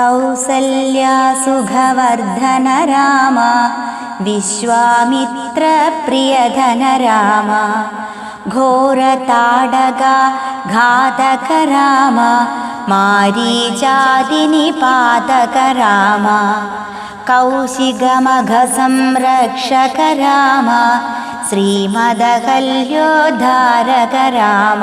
कौसल्यासुखवर्धन राम विश्वामित्रप्रियधन राम घोरताडगा घातक राम मारीचादिनिपातक राम कौशिगमघसंरक्षक राम श्रीमदकल्योद्धारक राम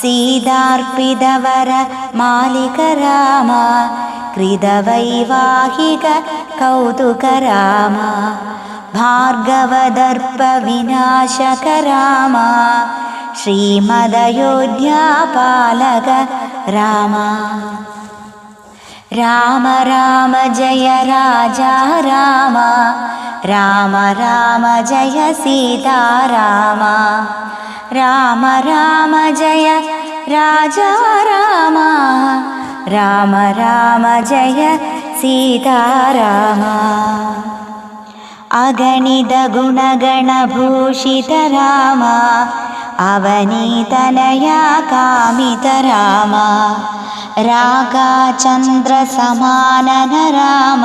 सीतार्पितवर मालिक राम कृतवैवाहिक कौतुक राम भार्गवदर्पविनाशक राम श्रीमदयोध्यापालक राम। राम राम जय राजा राम राम राम जय सीता राम राम राम जय राजा राम राम राम जय सीता राम अगणितगुणगणभूषित राम। अवनीतनया कामित राम। रागाचन्द्रसमानन राम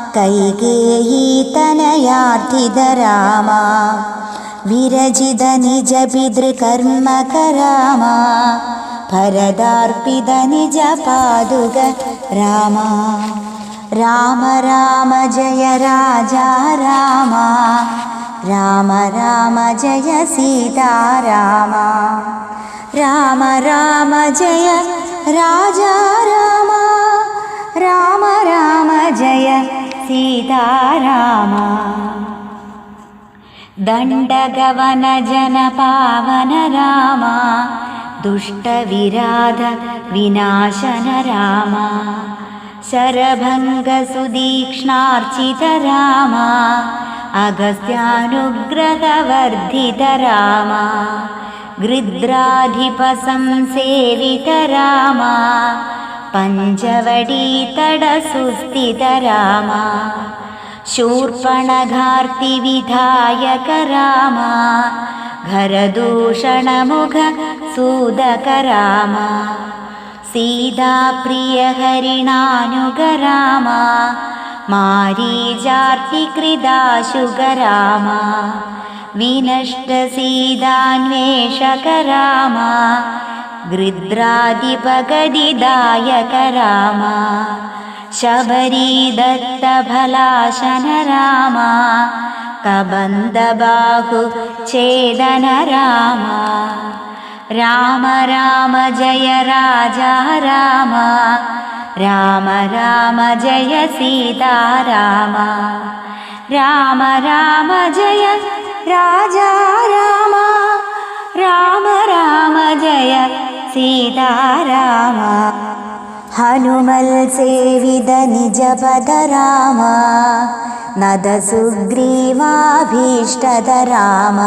भरद्वाजमुखानन्दक राम चित्रकुडाद्रिनिकेतन राम दशरथसन्ददचिन्तित राम कैकेयीतनयार्थित राम विरजित निजपितृकर्मक राम भरदार्पित निजपादुक राम राम राम जय राजा राम राम राम जय सीता राम राम राम जय राजा राम राम राम जय सीता राम दण्डगवनजनपावन राम दुष्टविराध विनाशन राम शरभङ्गसुदीक्ष्णार्चित राम गृद्राधिपसंसेवित राम पञ्चवडीतडसुस्थित राम शूर्पणघार्तिविधायक राम घरदूषणमुख सूदक राम सीताप्रियहरिणानुग राम मारीजार्तिकृदाशुग राम विनष्टसीदान्वेषक राम गृद्रादिपगदिदायक राम कबन्धबाहुच्छेदन राम राम राम जय राजा राम राम राम जय सीता राम राम राम जय राजा राम राम राम जय सीता राम हनुमल् सेविद निजपद राम नद सुग्रीवाभीष्टद राम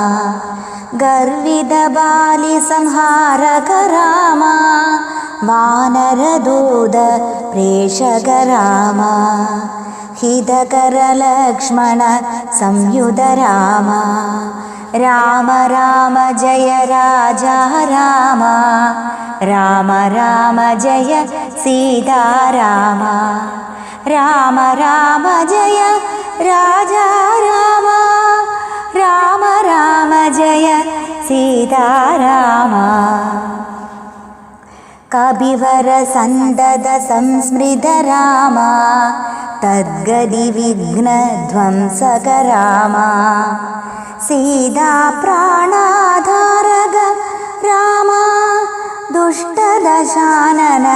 गर्विदबालिसंहारक राम वानरदूत प्रेषक राम हितकरलक्ष्मण संयुध राम। राम राम जय राजा राम। राम राम जय सीता राम राम राम जय राजा राम। राम राम जय सीता राम कविवरसन्दद संस्मृत राम तद्गदिविघ्नध्वंसक राम सीता प्राणाधारग राम दुष्टदशानन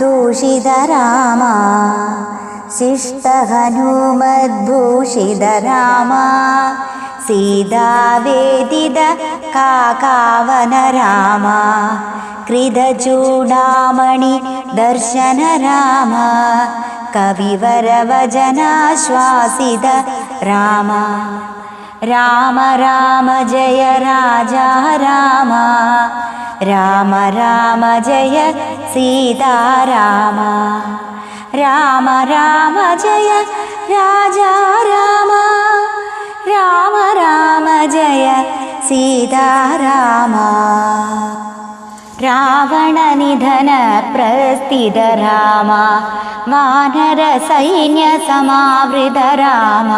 दूषित राम शिष्टहनुमद्भूषित राम सीतावेदित काकावन राम कृतचूडामणि दर्शन राम कविवरवचनाश्वासित राम। राम राम जय राजा राम। राम राम जय सीता राम राम राम जय राजा राम। राम राम जय सीता राम रावणनिधन प्रस्थित राम वानरसैन्यसमावृत राम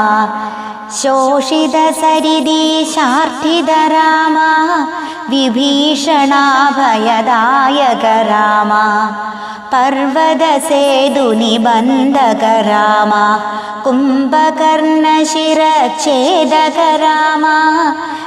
शोषितसरिदिशार्थित राम विभीषणाभयदायक राम पर्वतसेतुनिबन्धक राम कुम्भकर्णशिरच्छेदक राम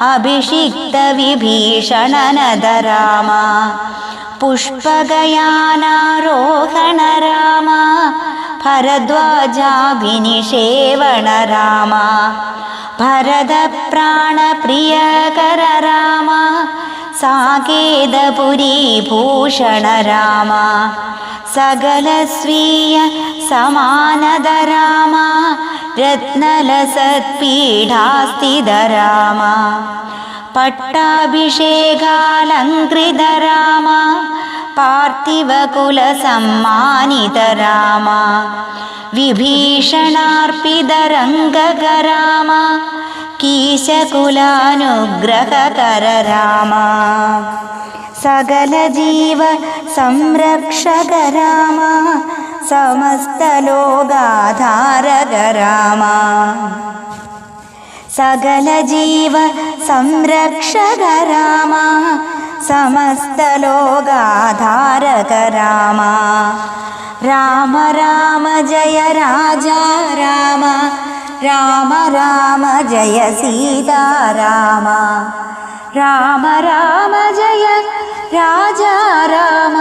अभिषिक्तविभीषणनद राम पुष्पगयानारोहण राम भरद्वाजाभिनिषेवण राम भरतप्राणप्रियकर राम साकेतपुरीभूषण राम सकलस्वीय समानद राम रत्नलसत्पीठास्थित राम पट्टाभिषेकालङ्कृत राम पार्थिवकुलसम्मानित राम विभीषणार्पितरङ्गक राम कीशकुलानुग्रहकर राम सकलजीव संरक्षक राम समस्तलोगाधारक राम सकलजीव संरक्षक राम समस्तलोगाधारक राम राम राम जय राजा राम। राम राम जय सीता राम राम राम जय राजा राम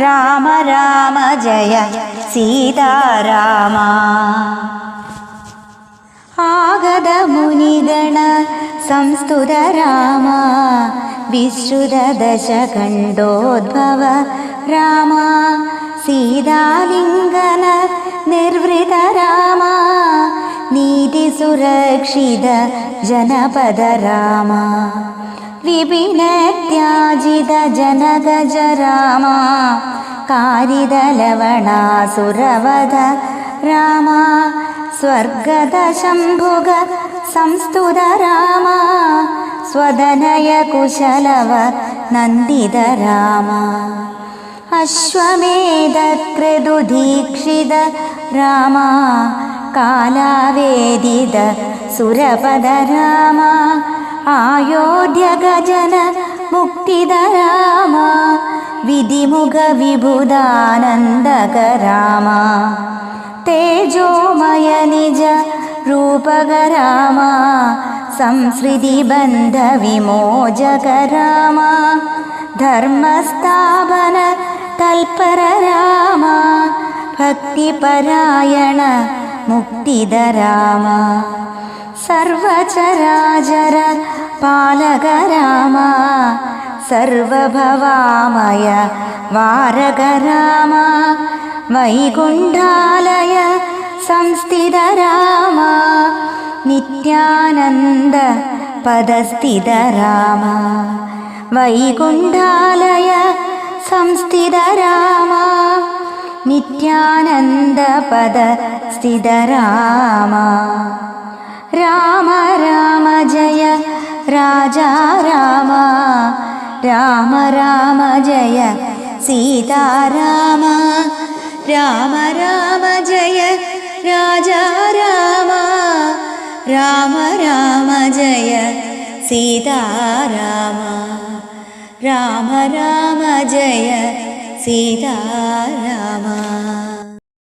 राम राम जय। सीता राम आगतमुनिगण संस्तुत राम। विश्रुतदशखण्डोद्भव राम सीतालिङ्गन निर्वृत राम। नीतिसुरक्षित जनपद राम विपिनत्याजित जनगज राम कारिदलवणासुरवध राम स्वर्गदशम्भुग संस्तुत राम स्वदनय कुशलव नन्दित राम अश्वमेधक्रदुदीक्षित राम कालावेदित सुरपद राम ആയോധ്യ ഗജന മുക്തിദരാമ വിധിമുഖ വിഭുദാനന്ദക രാമ തേജോമയ നിജ രൂപക സംസ്കൃതി ബന്ധ വിമോചക ധർമ്മസ്ഥാപന തൽപര ഭക്തിപരായണ മുക്തിദ സർവചരാചര പാലകരാമ സർവഭവാമയ വാരകരാമ വൈകുണ്ഠാലയ സംസ്ഥിതരാമ നിത്യാനന്ദ പദസ്ഥിതരാമ വൈകുണ്ഠാലയ സംസ്ഥിതരാമ नित्यानन्दपद स्थितरामा രാമ രാമ ജയ രാജാ രാമ. രാമ രാമ ജയ സീതാരാമ രാമ. രാമ ജയ രാജാ രാമ. രാമ രാമ ജയ സീതാരാമ രാമ. രാമ ജയ സീതാരാമ